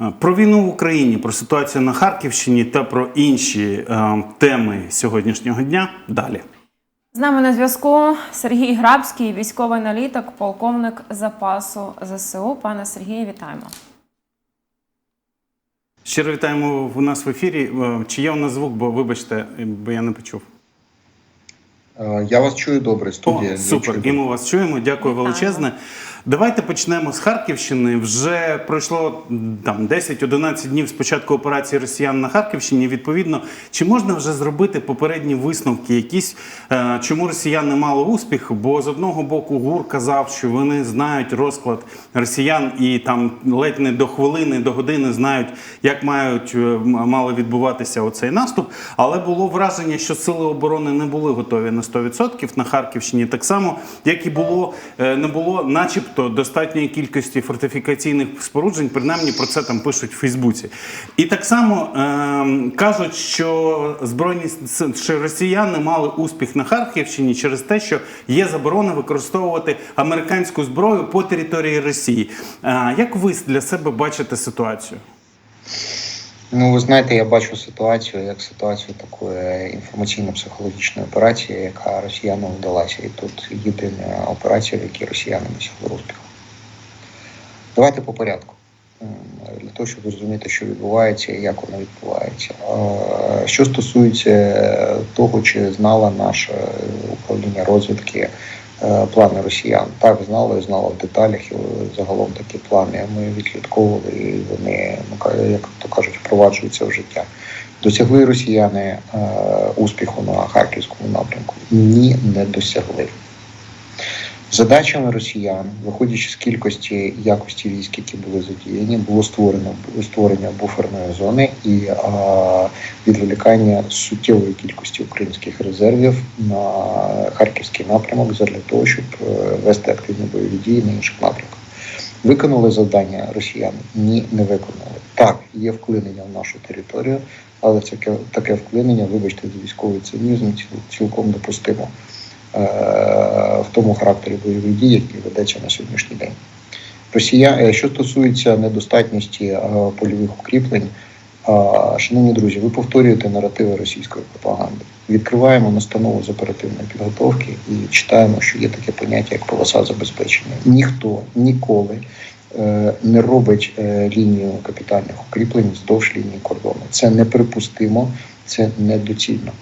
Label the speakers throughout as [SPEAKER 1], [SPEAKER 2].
[SPEAKER 1] Е, Про війну в Україні, про ситуацію на Харківщині та про інші е, теми сьогоднішнього дня далі.
[SPEAKER 2] З нами на зв'язку Сергій Грабський, військовий аналітик, полковник запасу ЗСУ. Пане Сергію, вітаємо.
[SPEAKER 1] Щиро вітаємо у нас в ефірі. Е, Чи є у нас звук, бо вибачте, бо я не почув.
[SPEAKER 3] Е, Я вас чую добре, студія.
[SPEAKER 1] О, супер,
[SPEAKER 3] чую
[SPEAKER 1] і ми вас чуємо. Дякую
[SPEAKER 2] Вітаємо.
[SPEAKER 1] величезне. Давайте почнемо з Харківщини. Вже пройшло там 10-11 днів з початку операції Росіян на Харківщині. Відповідно, чи можна вже зробити попередні висновки? Якісь е, чому росіяни мали успіх? Бо з одного боку ГУР казав, що вони знають розклад росіян і там ледь не до хвилини, до години знають, як мають е, м- відбуватися оцей наступ. Але було враження, що сили оборони не були готові на 100% на Харківщині. Так само, як і було, е, не було, начебто, достатньої кількості фортифікаційних споруджень. Принаймні про це там пишуть в Фейсбуці. І так само е, кажуть, що збройні що росіяни мали успіх на Харківщині через те, що є заборона використовувати американську зброю по території Росії. Е, як ви для себе бачите ситуацію?
[SPEAKER 3] Ну, ви знаєте, я бачу ситуацію як ситуацію такої інформаційно-психологічної операції, яка росіянам вдалася. І тут єдина операція, в якій росіяни досягли успіху. Давайте по порядку. Для того, щоб зрозуміти, що відбувається і як воно відбувається. Що стосується того, чи знала наше управління розвідки плани росіян, так знала і знала в деталях, і загалом такі плани ми відслідковували, і вони, ну, як то кажуть, впроваджуються в життя. Досягли росіяни е, успіху на харківському напрямку? Ні, не досягли. Задачами росіян, виходячи з кількості якості військ, які були задіяні, було створено створення буферної зони і а, відволікання суттєвої кількості українських резервів на харківський напрямок для того, щоб е, вести активні бойові дії на інших напрямках. Виконали завдання росіян? Ні, не виконали. Так, є вклинення в нашу територію, але таке, таке вклинення, вибачте, за військовий цинізм цілком допустимо в тому характері бойових дій, який ведеться на сьогоднішній день. Росія, е, що стосується недостатності е, польових укріплень, е, шановні друзі, ви повторюєте наративи російської пропаганди. Відкриваємо настанову з оперативної підготовки і читаємо, що є таке поняття як полоса забезпечення. Ніхто ніколи е, не робить е, лінію капітальних укріплень вздовж лінії кордону. Це неприпустимо, це недоцільно.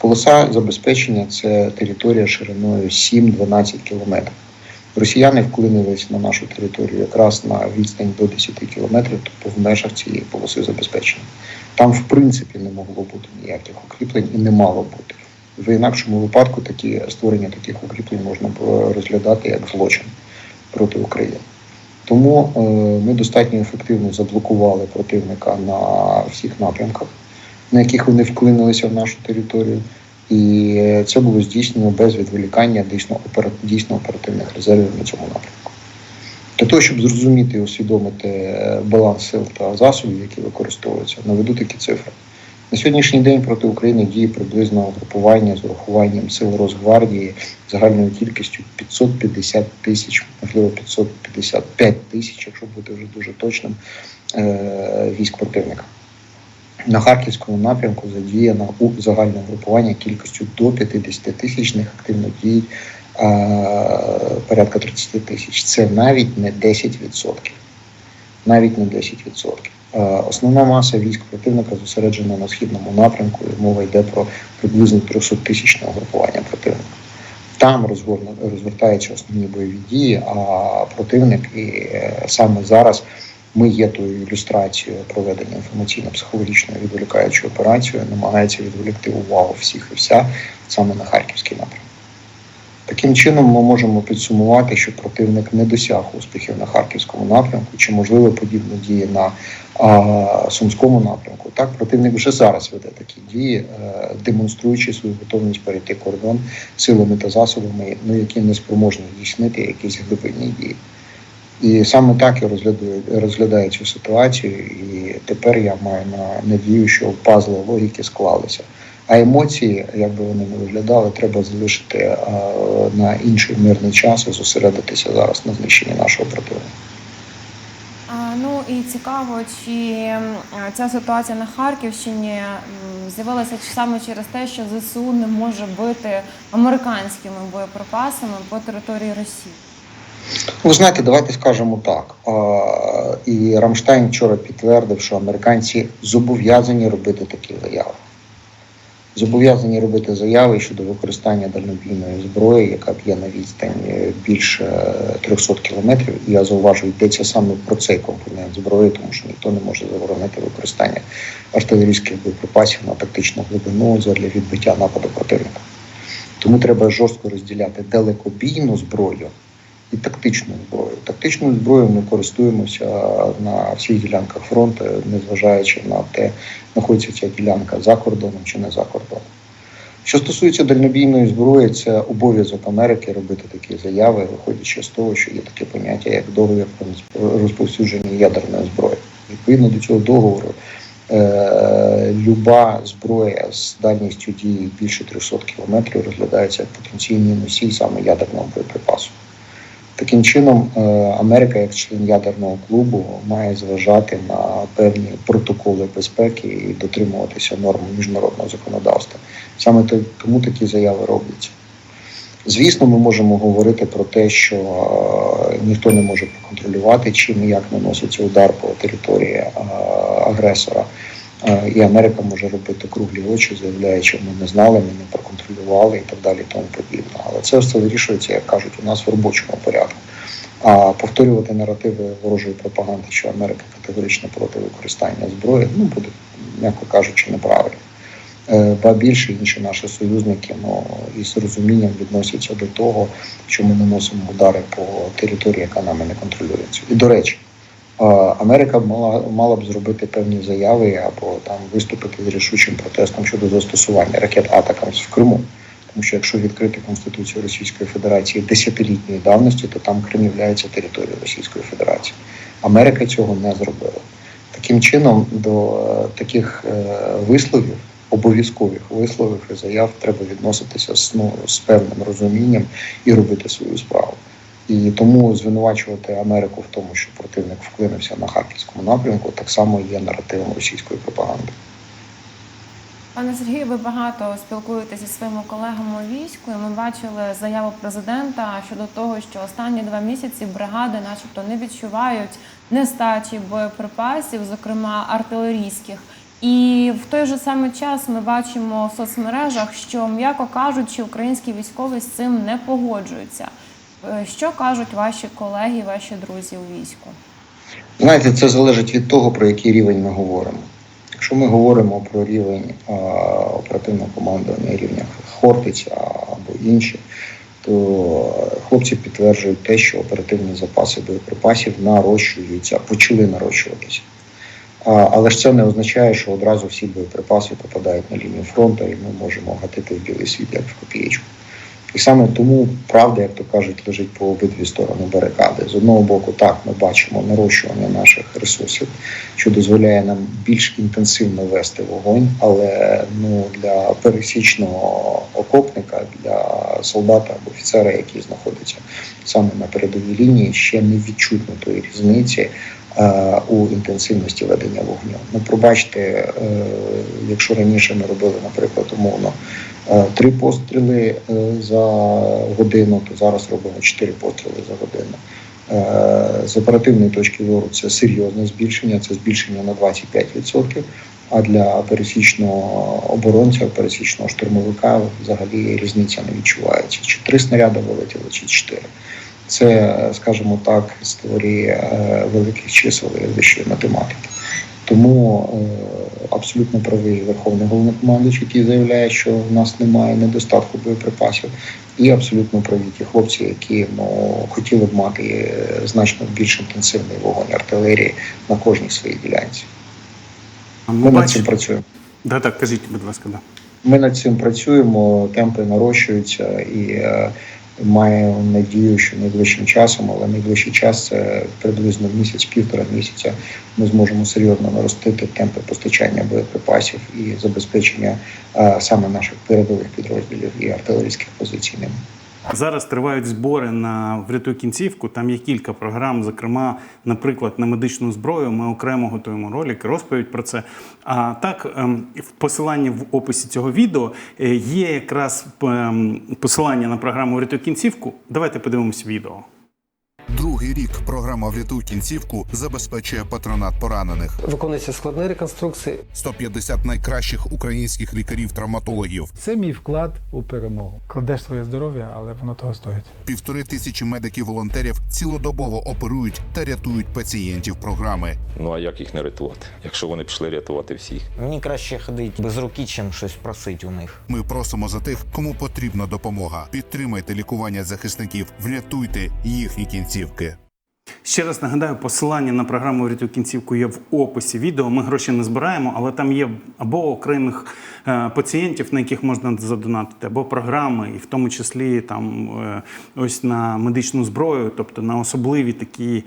[SPEAKER 3] Полоса забезпечення це територія шириною 7-12 кілометрів. Росіяни вклинились на нашу територію якраз на відстань до 10 кілометрів, тобто в межах цієї полоси забезпечення. Там, в принципі, не могло бути ніяких укріплень і не мало бути. В інакшому випадку такі створення таких укріплень можна було розглядати як злочин проти України. Тому е, ми достатньо ефективно заблокували противника на всіх напрямках, на яких вони вклинилися в нашу територію. І е, це було здійснено без відволікання дійсно, дійсно оперативних резервів на цьому напрямку. Для того, щоб зрозуміти і усвідомити е, баланс сил та засобів, які використовуються, наведу такі цифри. На сьогоднішній день проти України діє приблизно угрупування з урахуванням сил Росгвардії загальною кількістю 550 тисяч, можливо, 555 тисяч, якщо бути вже дуже точним, е, військ противника. На харківському напрямку задіяно у загальне групування кількістю до 50 тисячних активно діють е, порядка 30 тисяч. Це навіть не 10%. Навіть не 10%. Е, Основна маса військ противника зосереджена на східному напрямку, і мова йде про приблизно 300 тисячне угрупування противника. Там розвертаються основні бойові дії, а противник і е, саме зараз ми є тою ілюстрацією проведення інформаційно-психологічної відволікаючої операції, намагається відволікти увагу всіх і вся саме на харківський напрямок. Таким чином, ми можемо підсумувати, що противник не досяг успіхів на харківському напрямку, чи можливо подібні дії на а, сумському напрямку. Так, противник вже зараз веде такі дії, е, демонструючи свою готовність перейти кордон силами та засобами, ну які не спроможні здійснити якісь глибинні дії. І саме так я розглядаю, розглядаю цю ситуацію, і тепер я маю на надію, що пазли логіки склалися. А емоції, як би вони не виглядали, треба залишити е, на інший мирний час і зосередитися зараз на знищенні нашого противника.
[SPEAKER 2] Ну і цікаво, чи ця ситуація на Харківщині з'явилася саме через те, що ЗСУ не може бити американськими боєприпасами по території Росії.
[SPEAKER 3] Ви знаєте, давайте скажемо так. І Рамштайн вчора підтвердив, що американці зобов'язані робити такі заяви. Зобов'язані робити заяви щодо використання дальнобійної зброї, яка б'є на відстань е, більше 300 кілометрів. І я зауважу, йдеться саме про цей компонент зброї, тому що ніхто не може заборонити використання артилерійських боєприпасів на тактичну глибину для відбиття нападу противника. Тому треба жорстко розділяти далекобійну зброю і тактичну зброю. Тактичною зброєю ми користуємося на всіх ділянках фронту, незважаючи на те, знаходиться ця ділянка за кордоном чи не за кордоном. Що стосується дальнобійної зброї, це обов'язок Америки робити такі заяви, виходячи з того, що є таке поняття як договір про розповсюдження ядерної зброї. Відповідно до цього договору, е, люба зброя з дальністю дії більше 300 кілометрів розглядається як потенційний носій саме ядерного боєприпасу. Таким чином, е, Америка, як член ядерного клубу, має зважати на певні протоколи безпеки і дотримуватися норм міжнародного законодавства. Саме тому такі заяви робляться. Звісно, ми можемо говорити про те, що е, ніхто не може проконтролювати, чим і як наноситься удар по території е, агресора. І Америка може робити круглі очі, заявляючи, ми не знали, ми не проконтролювали і так далі, тому подібне. Але це все вирішується, як кажуть, у нас в робочому порядку. А повторювати наративи ворожої пропаганди, що Америка категорично проти використання зброї, ну буде, м'яко кажучи, неправильно. Е, Ба більше інші наші союзники ну, із розумінням відносяться до того, що ми наносимо удари по території, яка нами не контролюється. І до речі, Америка мала, мала б зробити певні заяви або там виступити з рішучим протестом щодо застосування ракет Атакамс в Криму. Тому що якщо відкрити Конституцію Російської Федерації десятилітньої давності, то там Крим є територією Російської Федерації. Америка цього не зробила. Таким чином, до е, таких е, висловів, обов'язкових висловів і заяв треба відноситися з, ну, з певним розумінням і робити свою справу. І тому звинувачувати Америку в тому, що противник вклинився на харківському напрямку, так само є наративом російської пропаганди.
[SPEAKER 2] Пане Сергію, ви багато спілкуєтеся зі своїми колегами у війську. і Ми бачили заяву президента щодо того, що останні два місяці бригади, начебто, не відчувають нестачі боєприпасів, зокрема артилерійських. І в той же самий час ми бачимо в соцмережах, що, м'яко кажучи, українські військові з цим не погоджуються. Е, Що кажуть ваші колеги, ваші друзі у війську?
[SPEAKER 3] Знаєте, це залежить від того, про який рівень ми говоримо. Якщо ми говоримо про рівень а, оперативного командування рівня Хортиця або інші, то хлопці підтверджують те, що оперативні запаси боєприпасів нарощуються, почали нарощуватися. А, але ж це не означає, що одразу всі боєприпаси попадають на лінію фронту, і ми можемо гатити в білий світ як в копієчку. І саме тому правда, як то кажуть, лежить по обидві сторони барикади. З одного боку, так ми бачимо нарощування наших ресурсів, що дозволяє нам більш інтенсивно вести вогонь, але ну для пересічного окопника, для солдата або офіцера, який знаходиться саме на передовій лінії, ще не відчутно тої різниці. е, У інтенсивності ведення вогню. Ну, пробачте, е, якщо раніше ми робили, наприклад, умовно три постріли е, за годину, то зараз робимо чотири постріли за годину. Е, З оперативної точки зору це серйозне збільшення, це збільшення на 25%. А для пересічного оборонця, пересічного штурмовика взагалі різниця не відчувається. Чи три снаряди вилетіли, чи чотири. Це, скажімо так, з теорії е, великих чисел і вищої математики. Тому е, абсолютно правий верховний головнокомандуючий, який заявляє, що в нас немає недостатку боєприпасів, і абсолютно праві ті хлопці, які ну хотіли б мати е, значно більш інтенсивний вогонь артилерії на кожній своїй ділянці.
[SPEAKER 1] Ми
[SPEAKER 3] Ми над цим працюємо.
[SPEAKER 1] Да, так, кажіть, будь ласка, да.
[SPEAKER 3] Ми над цим працюємо, темпи нарощуються і маю надію, що найближчим часом, але найближчий час це приблизно місяць-півтора місяця. Ми зможемо серйозно наростити темпи постачання боєприпасів і забезпечення е, саме наших передових підрозділів і артилерійських позицій ними.
[SPEAKER 1] Зараз тривають збори на врятуй кінцівку. Там є кілька програм, зокрема, наприклад, на медичну зброю. Ми окремо готуємо ролик, розповідь про це. А так, ем, в посиланні в описі цього відео е, є якраз ем, посилання на програму Врятуй кінцівку. Давайте подивимось відео.
[SPEAKER 4] Другий рік програма «Врятуй кінцівку забезпечує патронат поранених.
[SPEAKER 5] Виконуються складні реконструкції.
[SPEAKER 4] 150 найкращих українських лікарів-травматологів,
[SPEAKER 6] Це мій вклад у перемогу. Кладеш своє здоров'я, але воно того стоїть.
[SPEAKER 4] півтори тисячі медиків-волонтерів цілодобово оперують та рятують пацієнтів програми.
[SPEAKER 7] Ну а як їх не рятувати, якщо вони пішли рятувати всіх?
[SPEAKER 8] Мені краще ходити без руки, чим щось просити у них.
[SPEAKER 4] Ми просимо за тих, кому потрібна допомога. Підтримайте лікування захисників, врятуйте їхні кінцівки.
[SPEAKER 1] Ще раз нагадаю, посилання на програму «Врятуй кінцівку є в описі відео. Ми гроші не збираємо, але там є або окремих е, пацієнтів, на яких можна задонатити, або програми, і в тому числі там е, ось на медичну зброю, тобто на особливі такі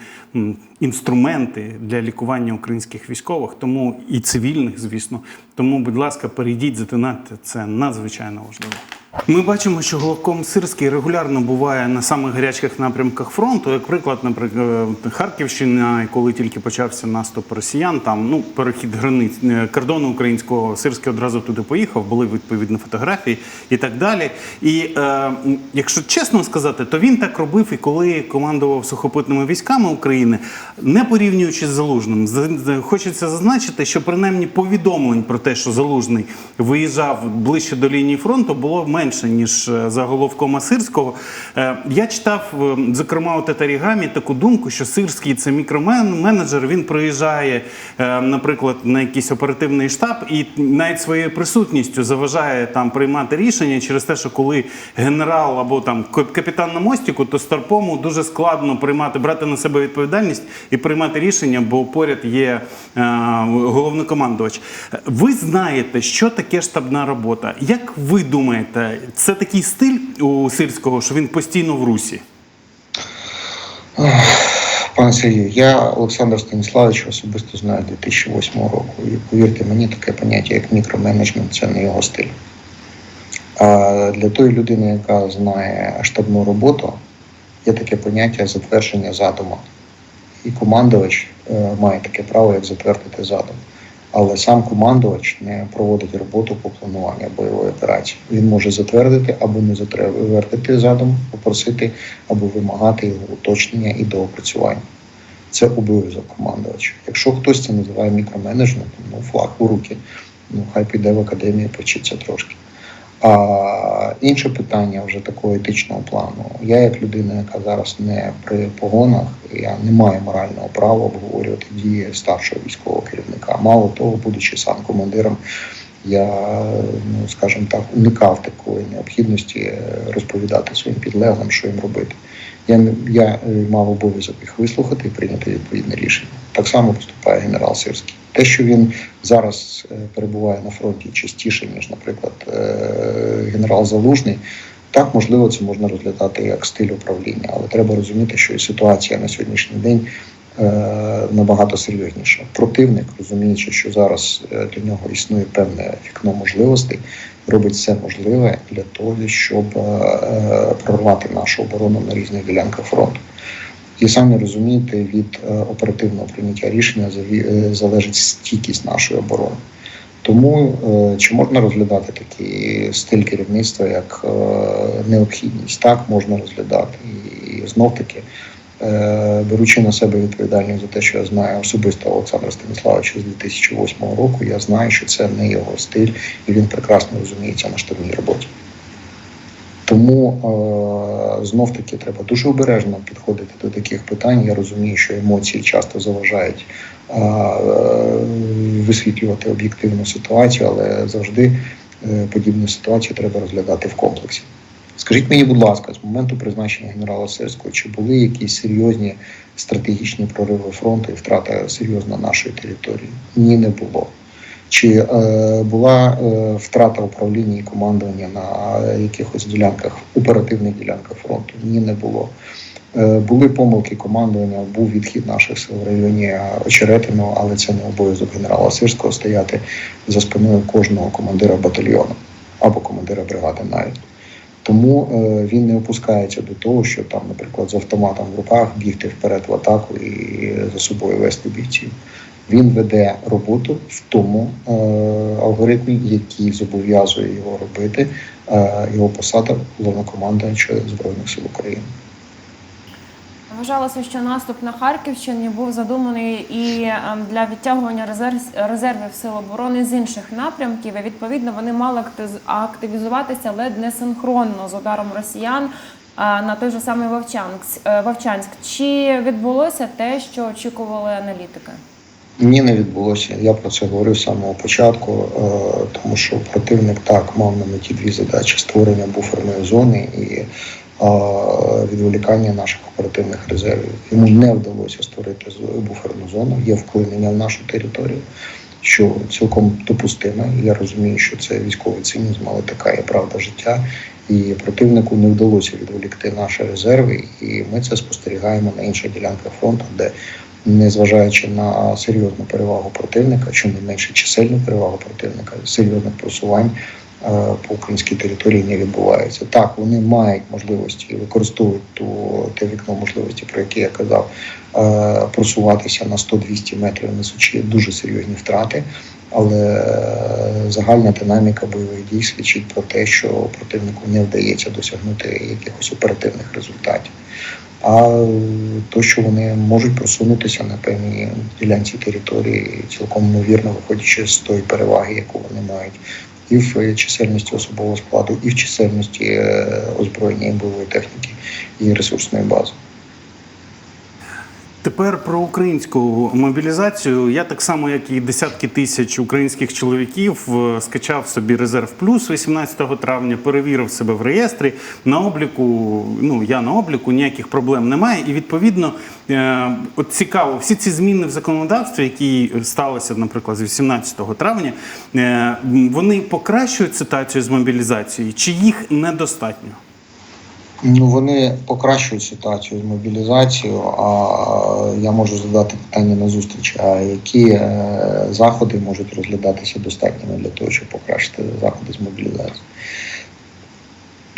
[SPEAKER 1] інструменти для лікування українських військових, тому і цивільних, звісно. Тому, будь ласка, перейдіть, задонатьте. Це надзвичайно важливо. Ми бачимо, що головком Сирський регулярно буває на самих гарячих напрямках фронту. Як приклад, наприклад, Харківщина, коли тільки почався наступ росіян, там ну перехід границь е, кордону українського Сирський одразу туди поїхав, були відповідні фотографії і так далі. І е, якщо чесно сказати, то він так робив і коли командував сухопутними військами України, не порівнюючи з залужним. Хочеться зазначити, що принаймні повідомлень про те, що залужний виїжджав ближче до лінії фронту, було менше ніж е, за головкома Сирського. Е, Я читав, е, зокрема, у Татарігамі таку думку, що Сирський це мікроменеджер. Він приїжджає, наприклад, на якийсь оперативний штаб і навіть своєю присутністю заважає там приймати рішення через те, що коли генерал або там капітан на мостіку, то старпому дуже складно приймати, брати на себе відповідальність і приймати рішення, бо поряд є головнокомандувач. Ви знаєте, що таке штабна робота. Як ви думаєте, це такий стиль у Сирського, що він постійно в русі?
[SPEAKER 3] Пане Сергію, я Олександр Станіславович особисто знаю 2008 року. І повірте мені, таке поняття, як мікроменеджмент, це не його стиль. А для тої людини, яка знає штабну роботу, є таке поняття затвердження задуму. І командувач е, має таке право, як затвердити задум. Але сам командувач не проводить роботу по плануванню бойової операції. Він може затвердити або не затвердити задум, попросити або вимагати його уточнення і доопрацювання. Це обов'язок командувача. Якщо хтось це називає мікроменеджментом, ну флаг у руки, ну хай піде в академію, почиться трошки. А інше питання вже такого етичного плану. Я, як людина, яка зараз не при погонах, я не маю морального права обговорювати дії старшого військового керівника. Мало того, будучи сам командиром, я, ну скажімо так, уникав такої необхідності е, розповідати своїм підлеглим, що їм робити. Я, я е, мав обов'язок їх вислухати і прийняти відповідне рішення. Так само поступає генерал Сирський. Те, що він зараз е, перебуває на фронті частіше, ніж, наприклад, е, генерал Залужний, так можливо, це можна розглядати як стиль управління, але треба розуміти, що і ситуація на сьогоднішній день е, набагато серйозніша. Противник, розуміючи, що зараз для нього існує певне вікно можливостей, робить все можливе для того, щоб прорвати нашу оборону на різних ділянках фронту. І самі розумієте, від е, оперативного прийняття рішення е, залежить стійкість нашої оборони. Тому е, чи можна розглядати такий стиль керівництва як необхідність? Так, можна розглядати. І знов таки, беручи на себе відповідальність за те, що я знаю особисто Олександра Станіславовича з 2008 року, я знаю, що це не його стиль, і він прекрасно розуміється на штабній роботі. Тому е, знов таки треба дуже обережно підходити до таких питань. Я розумію, що емоції часто заважають е, висвітлювати об'єктивну ситуацію, але завжди е, подібну ситуацію треба розглядати в комплексі. Скажіть мені, будь ласка, з моменту призначення генерала Сирського, чи були якісь серйозні стратегічні прориви фронту і втрата серйозна нашої території? Ні, не було. Чи е, була е, втрата управління і командування на якихось ділянках, оперативних ділянках фронту? Ні, не було. Е, були помилки командування, був відхід наших сил в районі Очеретиного, але це не обов'язок генерала Сирського стояти за спиною кожного командира батальйону або командира бригади навіть. Тому е, він не опускається до того, що там, наприклад, з автоматом в руках бігти вперед в атаку і за собою вести бійців. Він веде роботу в тому е, алгоритмі, який зобов'язує його робити е, його посада головнокомандуючого Збройних сил України.
[SPEAKER 2] Вважалося, що наступ на Харківщині був задуманий і ем, для відтягування резерв- резервів сил оборони з інших напрямків. І відповідно вони мали активізуватися ледь не синхронно з ударом росіян а, на той же самий Вовчанськ. Е, Вовчанськ. Чи відбулося те, що очікували аналітики?
[SPEAKER 3] Ні, не відбулося. Я про це говорив з самого початку, е, тому що противник так мав на меті дві задачі: створення буферної зони і е, відволікання наших оперативних резервів. Йому не вдалося створити буферну зону, є вклинення в нашу територію, що цілком допустиме. Я розумію, що це військовий цинізм, але така є правда життя. І противнику не вдалося відволікти наші резерви, і ми це спостерігаємо на інших ділянках фронту, де незважаючи на серйозну перевагу противника, чи не менше чисельну перевагу противника, серйозних просувань е, по українській території не відбувається. Так, вони мають можливості і використовують ту те вікно можливості, про яке я казав, е, просуватися на 100-200 метрів, несучи дуже серйозні втрати. Але е, загальна динаміка бойових дій свідчить про те, що противнику не вдається досягнути якихось оперативних результатів. А то, що вони можуть просунутися на певній ділянці території, цілком ймовірно, виходячи з тої переваги, яку вони мають, і в чисельності особового складу, і в чисельності е, озброєння і бойової техніки і ресурсної бази.
[SPEAKER 1] Тепер про українську мобілізацію. Я так само, як і десятки тисяч українських чоловіків, е, скачав собі резерв плюс 18 травня, перевірив себе в реєстрі. На обліку, ну я на обліку, ніяких проблем немає. І відповідно, е, от цікаво, всі ці зміни в законодавстві, які сталися, наприклад, з 18 травня, е, вони покращують ситуацію з мобілізацією, чи їх недостатньо?
[SPEAKER 3] Ну, вони покращують ситуацію з мобілізацією, а я можу задати питання на зустріч, а які е, заходи можуть розглядатися достатніми для того, щоб покращити заходи з мобілізації?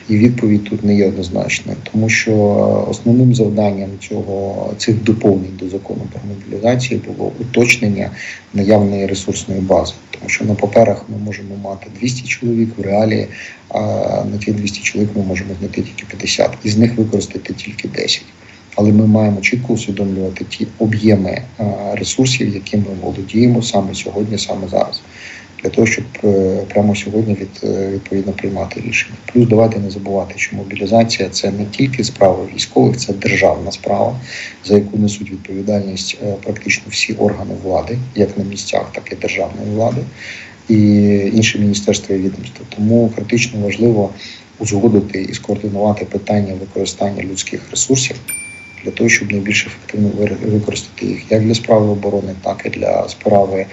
[SPEAKER 3] І відповідь тут не є однозначною, тому що основним завданням цього цих доповнень до закону про мобілізацію було уточнення наявної ресурсної бази, тому що на паперах ми можемо мати 200 чоловік в реалії, а на ті 200 чоловік ми можемо знайти тільки 50, із них використати тільки 10. Але ми маємо чітко усвідомлювати ті об'єми ресурсів, якими ми володіємо саме сьогодні, саме зараз для того, щоб е, прямо сьогодні від, е, відповідно приймати рішення. Плюс давайте не забувати, що мобілізація це не тільки справа військових, це державна справа, за яку несуть відповідальність е, практично всі органи влади, як на місцях, так і державної влади, і інші міністерства і відомства. Тому критично важливо узгодити і скоординувати питання використання людських ресурсів. Для того щоб найбільш ефективно використати їх як для справи оборони, так і для справи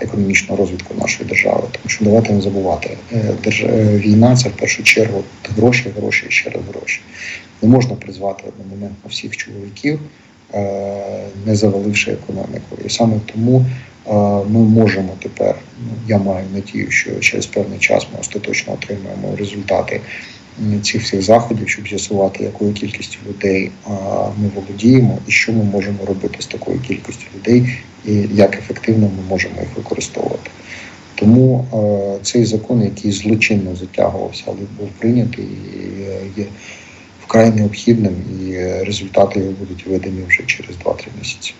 [SPEAKER 3] економічного розвитку нашої держави. Тому що давайте не забувати, е, е, війна це в першу чергу гроші, гроші і ще раз гроші. Не можна призвати одномоментно всіх чоловіків, е, не заваливши економіку. І саме тому е, ми можемо тепер. ну, Я маю надію, що через певний час ми остаточно отримаємо результати цих всіх заходів, щоб з'ясувати, якою кількістю людей ми володіємо, і що ми можемо робити з такою кількістю людей, і як ефективно ми можемо їх використовувати. Тому цей закон, який злочинно затягувався, але був прийнятий, е, є вкрай необхідним, і е, результати його будуть видані вже через 2-3 місяці.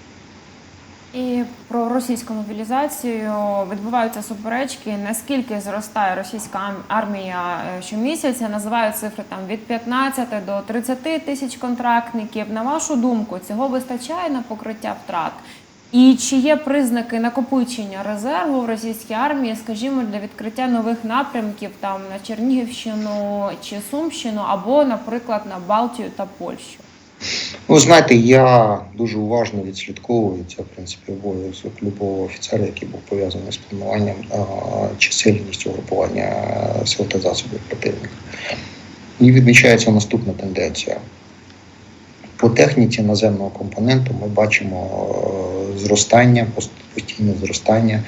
[SPEAKER 2] І про російську мобілізацію відбуваються суперечки. Наскільки зростає російська армія е, щомісяця? Називають цифри там від 15 до 30 тисяч контрактників. На вашу думку, цього вистачає на покриття втрат? І чи є признаки накопичення резерву в російській армії, скажімо, для відкриття нових напрямків там на Чернігівщину чи Сумщину, або, наприклад, на Балтію та Польщу?
[SPEAKER 3] Ви знаєте, я дуже уважно відслідковую це, в принципі, обов'язок любого офіцера, який був пов'язаний з плануванням чисельністю групування сил та засобів противника. І відмічається наступна тенденція. По техніці наземного компоненту ми бачимо е, зростання, постійне зростання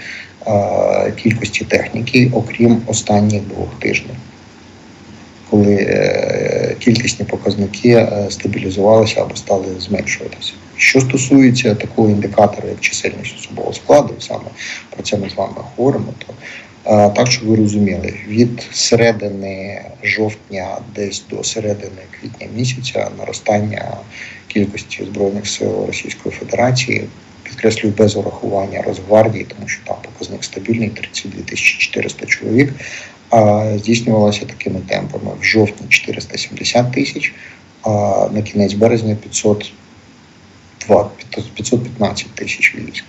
[SPEAKER 3] е, кількості техніки, окрім останніх двох тижнів. коли е, кількісні показники е, стабілізувалися або стали зменшуватися. Що стосується такого індикатора, як чисельність особового складу, саме про це ми з вами говоримо, то е, так, щоб ви розуміли, від середини жовтня десь до середини квітня місяця наростання кількості збройних сил Російської Федерації. Підкреслюю без урахування Росгвардії, тому що там показник стабільний 32 тисячі 400 чоловік. А здійснювалося такими темпами в жовтні 470 тисяч, а на кінець березня 502, 515 тисяч військ.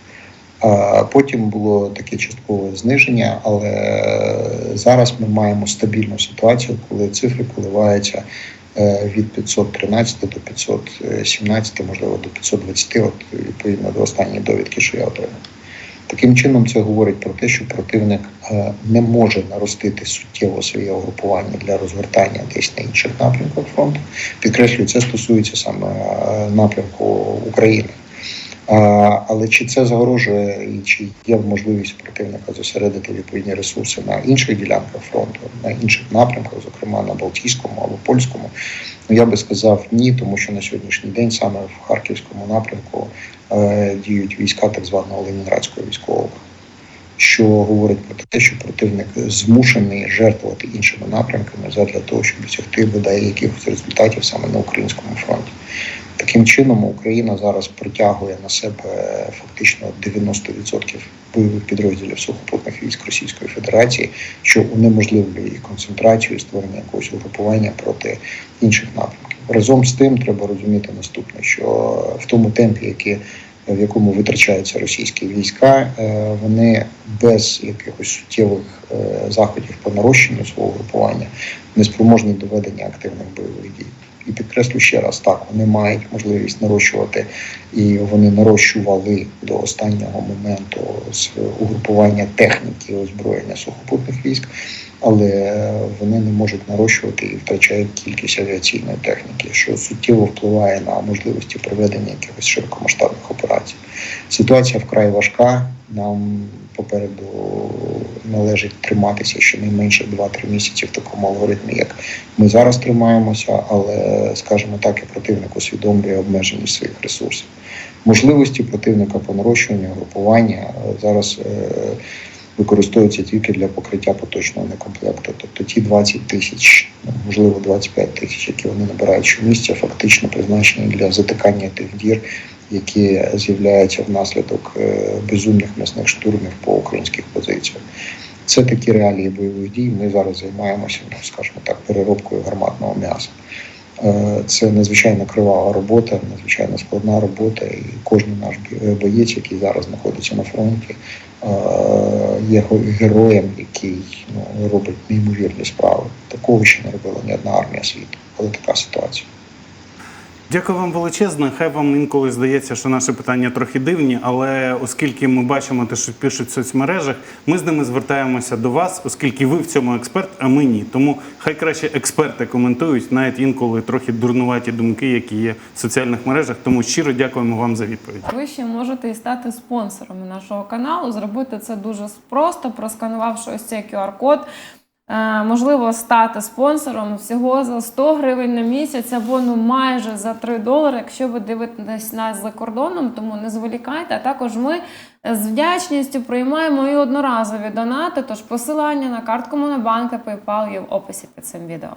[SPEAKER 3] Потім було таке часткове зниження, але зараз ми маємо стабільну ситуацію, коли цифри коливаються е, від 513 до 517, можливо, до 520, от відповідно до останньої довідки, що я отримав. Таким чином, це говорить про те, що противник е, не може наростити суттєво своє угрупування для розгортання десь на інших напрямках фронту. Підкреслюю, це стосується саме е, напрямку України. Але чи це загрожує і чи є можливість противника зосередити відповідні ресурси на інших ділянках фронту, на інших напрямках, зокрема на Балтійському або польському? Ну я би сказав ні, тому що на сьогоднішній день саме в харківському напрямку е, діють війська так званого Ленінградського військового, що говорить про те, що противник змушений жертвувати іншими напрямками задля того, щоб досягти бодай якихось результатів саме на українському фронті. Таким чином Україна зараз притягує на себе фактично 90% бойових підрозділів сухопутних військ Російської Федерації, що унеможливлює їх концентрацію і створення якогось угрупування проти інших напрямків. Разом з тим треба розуміти наступне, що в тому темпі, який в якому витрачаються російські війська, е, вони без якихось суттєвих е, заходів по нарощенню свого групування не спроможні до ведення активних бойових дій. І підкреслю ще раз, так вони мають можливість нарощувати, і вони нарощували до останнього моменту з угрупування техніки озброєння сухопутних військ, але вони не можуть нарощувати і втрачають кількість авіаційної техніки, що суттєво впливає на можливості проведення якихось широкомасштабних операцій. Ситуація вкрай важка. Нам попереду належить триматися щонайменше 2-3 місяці в такому алгоритмі, як ми зараз тримаємося, але скажімо так, і противник усвідомлює обмеженість своїх ресурсів. Можливості противника по нарощуванню групування е, зараз е, використовуються тільки для покриття поточного некомплекту. Тобто ті 20 тисяч, можливо, 25 тисяч, які вони набирають щомісяця, фактично призначені для затикання тих дір, які з'являються внаслідок е, безумних м'ясних штурмів по українських позиціях. Це такі реалії бойових дій. Ми зараз займаємося, ну, скажімо так, переробкою гарматного м'яса. Е, Це надзвичайно кривава робота, надзвичайно складна робота, і кожен наш боєць, який зараз знаходиться на фронті, е, є героєм, який ну, робить неймовірні справи. Такого ще не робила ні одна армія світу, коли така ситуація.
[SPEAKER 1] Дякую вам величезно. Хай вам інколи здається, що наші питання трохи дивні, але оскільки ми бачимо те, що пишуть в соцмережах, ми з ними звертаємося до вас, оскільки ви в цьому експерт, а ми ні. Тому хай краще експерти коментують, навіть інколи трохи дурнуваті думки, які є в соціальних мережах. Тому щиро дякуємо вам за відповідь.
[SPEAKER 2] Ви ще можете і стати спонсором нашого каналу. Зробити це дуже просто, просканувавши ось цей QR-код. Е, Можливо, стати спонсором всього за 100 гривень на місяць або ну майже за 3 долари, якщо ви дивитесь нас за кордоном, тому не зволікайте. А також ми з вдячністю приймаємо і одноразові донати. Тож посилання на картку Монобанка PayPal є в описі під цим відео.